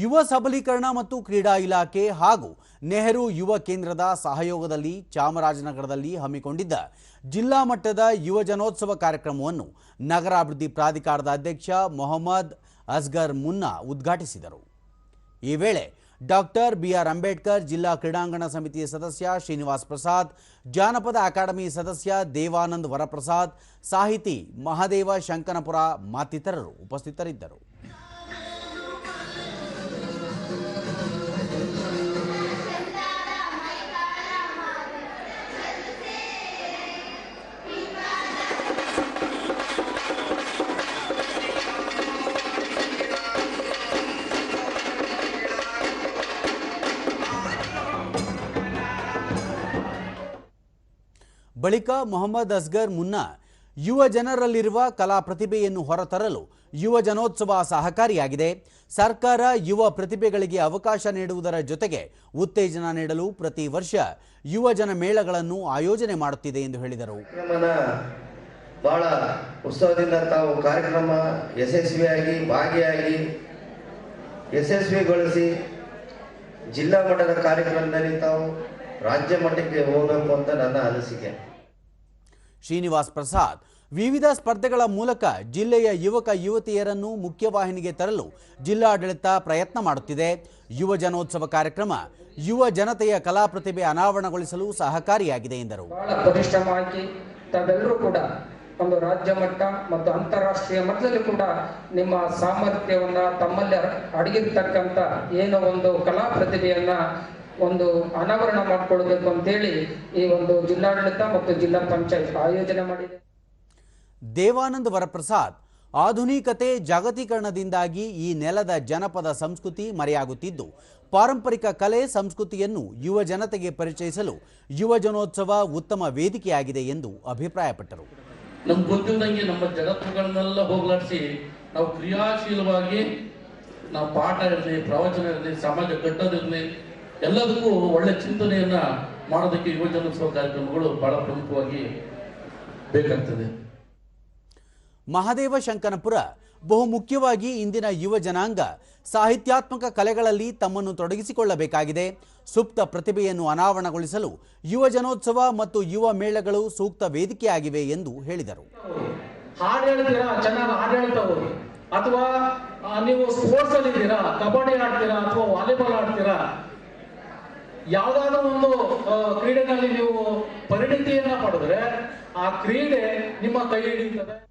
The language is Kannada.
ಯುವ ಸಬಲೀಕರಣ ಮತ್ತು ಕ್ರೀಡಾ ಇಲಾಖೆ ಹಾಗೂ ನೆಹರು ಯುವ ಕೇಂದ್ರದ ಸಹಯೋಗದಲ್ಲಿ ಚಾಮರಾಜನಗರದಲ್ಲಿ ಹಮ್ಮಿಕೊಂಡಿದ್ದ ಜಿಲ್ಲಾ ಮಟ್ಟದ ಯುವ ಜನೋತ್ಸವ ಕಾರ್ಯಕ್ರಮವನ್ನು ನಗರಾಭಿವೃದ್ಧಿ ಪ್ರಾಧಿಕಾರದ ಅಧ್ಯಕ್ಷ ಮೊಹಮ್ಮದ್ ಅಸ್ಗರ್ ಮುನ್ನಾ ಉದ್ಘಾಟಿಸಿದರು. ಈ ವೇಳೆ ಡಾಕ್ಟರ್ ಬಿಆರ್ ಅಂಬೇಡ್ಕರ್, ಜಿಲ್ಲಾ ಕ್ರೀಡಾಂಗಣ ಸಮಿತಿಯ ಸದಸ್ಯ ಶ್ರೀನಿವಾಸ್ ಪ್ರಸಾದ್, ಜಾನಪದ ಅಕಾಡೆಮಿ ಸದಸ್ಯ ದೇವಾನಂದ್ ವರಪ್ರಸಾದ್, ಸಾಹಿತಿ ಮಹಾದೇವ ಶಂಕನಪುರ ಮತ್ತಿತರರು ಉಪಸ್ಥಿತರಿದ್ದರು. ಬಳಿಕ ಮೊಹಮ್ಮದ್ ಅಸ್ಗರ್ ಮುನ್ನಾ ಯುವ ಜನರಲ್ಲಿರುವ ಕಲಾ ಪ್ರತಿಭೆಯನ್ನು ಹೊರತರಲು ಯುವ ಜನೋತ್ಸವ ಸಹಕಾರಿಯಾಗಿದೆ. ಸರ್ಕಾರ ಯುವ ಪ್ರತಿಭೆಗಳಿಗೆ ಅವಕಾಶ ನೀಡುವುದರ ಜೊತೆಗೆ ಉತ್ತೇಜನ ನೀಡಲು ಪ್ರತಿ ವರ್ಷ ಯುವ ಜನ ಮೇಳಗಳನ್ನು ಆಯೋಜನೆ ಮಾಡುತ್ತಿದೆ ಎಂದು ಹೇಳಿದರು. ಬಹಳ ಉತ್ಸವದಿಂದ ತಾವು ಕಾರ್ಯಕ್ರಮ ಯಶಸ್ವಿಯಾಗಿ, ಭಾಗಿಯಾಗಿ ಯಶಸ್ವಿಗೊಳಿಸಿ ಜಿಲ್ಲಾ ಮಟ್ಟದ ಕಾರ್ಯಕ್ರಮದಲ್ಲಿ ತಾವು ರಾಜ್ಯ ಮಟ್ಟಕ್ಕೆ ಹೋಗಬೇಕು ಅಂತ ನನ್ನ ಅನಿಸಿಕೆ. ಶ್ರೀನಿವಾಸ್ ಪ್ರಸಾದ್. ವಿವಿಧ ಸ್ಪರ್ಧೆಗಳ ಮೂಲಕ ಜಿಲ್ಲೆಯ ಯುವಕ ಯುವತಿಯರನ್ನು ಮುಖ್ಯವಾಹಿನಿಗೆ ತರಲು ಜಿಲ್ಲಾಡಳಿತ ಪ್ರಯತ್ನ ಮಾಡುತ್ತಿದೆ. ಯುವ ಜನೋತ್ಸವ ಕಾರ್ಯಕ್ರಮ ಯುವ ಜನತೆಯ ಕಲಾ ಪ್ರತಿಭೆ ಅನಾವರಣಗೊಳಿಸಲು ಸಹಕಾರಿಯಾಗಿದೆ ಎಂದರು. ತಾವೆಲ್ಲರೂ ಕೂಡ ಒಂದು ರಾಜ್ಯ ಮಟ್ಟ ಮತ್ತು ಅಂತಾರಾಷ್ಟ್ರೀಯ ಮಟ್ಟದಲ್ಲಿ ಕೂಡ ನಿಮ್ಮ ಸಾಮರ್ಥ್ಯವನ್ನ ತಮ್ಮಲ್ಲಿ ಅಡ- ಅಡಗಿರ್ತಕ್ಕಂಥ ಏನೋ ಒಂದು ಕಲಾ ಪ್ರತಿಭೆಯನ್ನ ಒಂದು ಅನಾವರಣ ಮಾಡಿಕೊಳ್ಬೇಕು ಅಂತೇಳಿ ಈ ಒಂದು ಜಿಲ್ಲಾಡಳಿತ ಮತ್ತು ಜಿಲ್ಲಾ ಪಂಚಾಯತ್ ಆಯೋಜನೆ ಮಾಡಿದೆ. ದೇವಾನಂದ ವರಪ್ರಸಾದ್ ಆಧುನಿಕತೆ ಜಾಗತೀಕರಣದಿಂದಾಗಿ ಈ ನೆಲದ ಜನಪದ ಸಂಸ್ಕೃತಿ ಮರೆಯಾಗುತ್ತಿದ್ದು ಪಾರಂಪರಿಕ ಕಲೆ ಸಂಸ್ಕೃತಿಯನ್ನು ಯುವ ಜನತೆಗೆ ಪರಿಚಯಿಸಲು ಯುವಜನೋತ್ಸವ ಉತ್ತಮ ವೇದಿಕೆಯಾಗಿದೆ ಎಂದು ಅಭಿಪ್ರಾಯಪಟ್ಟರು. ನಮ್ಗೆ ಗೊತ್ತಿದ್ದಂಗೆ ನಮ್ಮ ಜಗತ್ತುಗಳನ್ನೆಲ್ಲ ಹೋಗ್ಲಾಡಿಸಿ ನಾವು ಕ್ರಿಯಾಶೀಲವಾಗಿ ನಾವು ಪಾಠ ಇರಲಿ ಪ್ರವಚನ ಇರಲಿ ಸಮಾಜ ಕಟ್ಟೋದಿರಲಿ ಎಲ್ಲದಕ್ಕೂ ಒಳ್ಳೆ ಚಿಂತನೆಯನ್ನ ಮಾಡೋದಕ್ಕೆ ಯುವಜನೋತ್ಸವ ಕಾರ್ಯಕ್ರಮಗಳು ಬಹಳ ಪ್ರಮುಖವಾಗಿ ಬೇಕಾಗ್ತದೆ. ಮಹಾದೇವ ಶಂಕನಪುರ ಬಹುಮುಖ್ಯವಾಗಿ ಇಂದಿನ ಯುವ ಜನಾಂಗ ಸಾಹಿತ್ಯಾತ್ಮಕ ಕಲೆಗಳಲ್ಲಿ ತಮ್ಮನ್ನು ತೊಡಗಿಸಿಕೊಳ್ಳಬೇಕಾಗಿದೆ. ಸುಪ್ತ ಪ್ರತಿಭೆಯನ್ನು ಅನಾವರಣಗೊಳಿಸಲು ಯುವ ಜನೋತ್ಸವ ಮತ್ತು ಯುವ ಮೇಳಗಳು ಸೂಕ್ತ ವೇದಿಕೆಯಾಗಿವೆ ಎಂದು ಹೇಳಿದರು. ಹಾಡು ಹೇಳ್ತೀರಾ? ಚೆನ್ನಾಗಿ ಹಾಡು ಹೇಳ್ತಾ ಹೋಗಿ. ಅಥವಾ ನೀವು ಸ್ಪೋರ್ಟ್ಸ್ ಅಲ್ಲಿ ಇದ್ದೀರಾ? ಕಬಡ್ಡಿ ಆಡ್ತೀರಾ ಅಥವಾ ವಾಲಿಬಾಲ್ ಆಡ್ತೀರಾ? ಯಾವ್ದಾದ್ರು ಒಂದು ಕ್ರೀಡೆನಲ್ಲಿ ನೀವು ಪರಿಣಿತಿಯನ್ನ ಪಡೆದ್ರೆ ಆ ಕ್ರೀಡೆ ನಿಮ್ಮ ಕೈ ಹಿಡಿಯುತ್ತದೆ